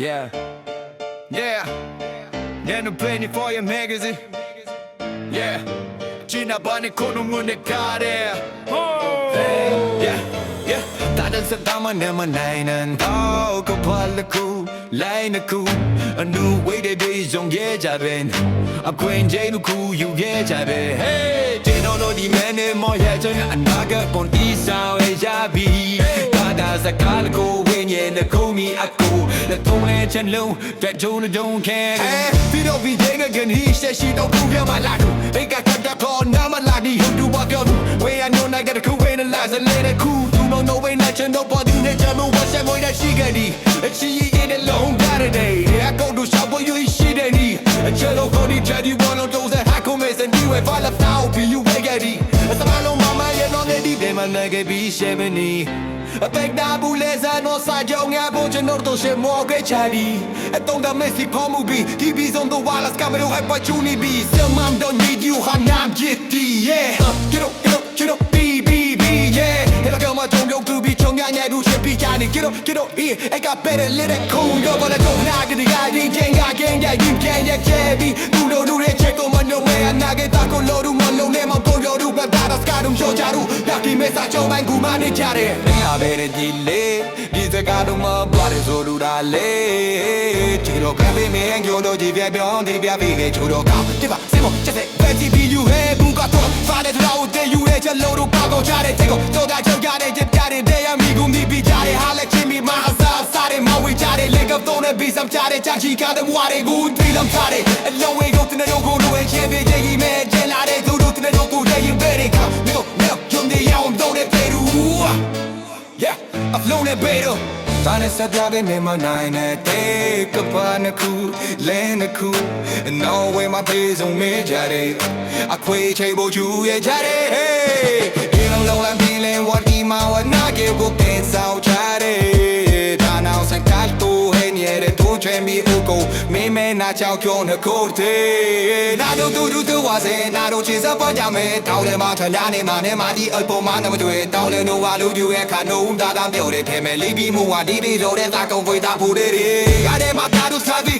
Yeah. Yeah. Yeah, no penny for your magazine. Yeah. Gina Bunny Kono Munekare. Oh. Yeah. Yeah. Tadan sa tama na manainan tao ko pala ko. Line ko. A new way to be zong ye jaben. A queen jay no ku you ye jabe. Hey. Gino no di mene mo ye chen. Anaga kon isaw e jabi. Tada sa kalko. 全လုံးတွေ့ကြုံတော့ခဲ Hey တို့ဗီဒေကဂနီရှက်ရှိတော့ကူရမလာကူအေကကတာကောနာမလာဒီဟူတူဘာပြောသူ Way I know I got a cool way to last and let it cool သူ know no way နဲ့ချင်တော့ပါဒီနဲ့ချမ်းမဝတ်ဆက်မွေးတဲ့ရှိခဲ့ဒီအချီ më në gebi shemëni Pek da buleza nosa gjo nga bo që nërë të shemo ke qari E tonë da me si po mu bi Ti bizon do valas kam rruhe pa quni bi Se mam do një gju ha nam gjithë ti yeah Qëro, qëro, qëro, bi, bi, bi, yeah E da këma tonë gjo të bi që nga një ru që pi qani Qëro, qëro, i, e ka pere lire kun Gjo vële të nagë të gajdi Gjenga, gjenga, jim, gjenga, qebi Nulo, nure, qeko, më në me Nage, tako, loru, ကြုံပိုင်းကူမနေကြတယ်မင်းဟာပဲတဲ့ကြီးလေဒီစကားတော့မပေါ်ရဆိုလူတာလေချီတော့ကပေးမင်းကြိုးတော့ကြည့်ပြပြောင်းဒီပြပေးနေချိုးတော့ကောင်းပြပါစေမချက်တဲ့ပဲကြည့်ပြီး you hey ဘူးကတော့ father တော့တဲ့ you ရဲ့ချက်လို့တော့ပေါကောချတဲ့ချက်ကိုတော့တာချောက်ကြတဲ့ချက်ပြတဲ့တဲ့အမိကူမိပြီးကြတဲ့ဟာလက်ချင်းမိမအစားစားတဲ့မဝေးကြတဲ့ leg up တော့နဲ့ပြီးစမ်းကြတဲ့ချက်ချီကတဲ့ဘွားတွေကိုဒီလမ်းထားတဲ့နဲ့ပေတော့ဒါနဲ့ဆက်ပြပေးမယ်မနိုင်နဲ့တေးကပါနခုလဲနခုအနော်ဝဲမှာပေးဆုံးမေးကြတယ်အခွေချိန်ဖို့ယူရကြတယ် Hey ကိုမင်းမဲနာချောင်းကျော်နှကိုသေးနာတို့သူသူသူဝါစေနာတို့ချေစပေါ်ကြမယ်တောင်းတယ်မှာထညာနေမှာနဲ့မာဒီအပေါ်မှာနမတွေ့တောင်းတယ်တို့ဝါလူပြူရဲ့ခါနှုံးသားသားပြောတယ်ထဲမဲ့လိပြီးမှုဝါဒီပြီးတော့တဲ့သာကုံဖွေတာဖို့တွေကားထဲမှာသာတို့စားပြီး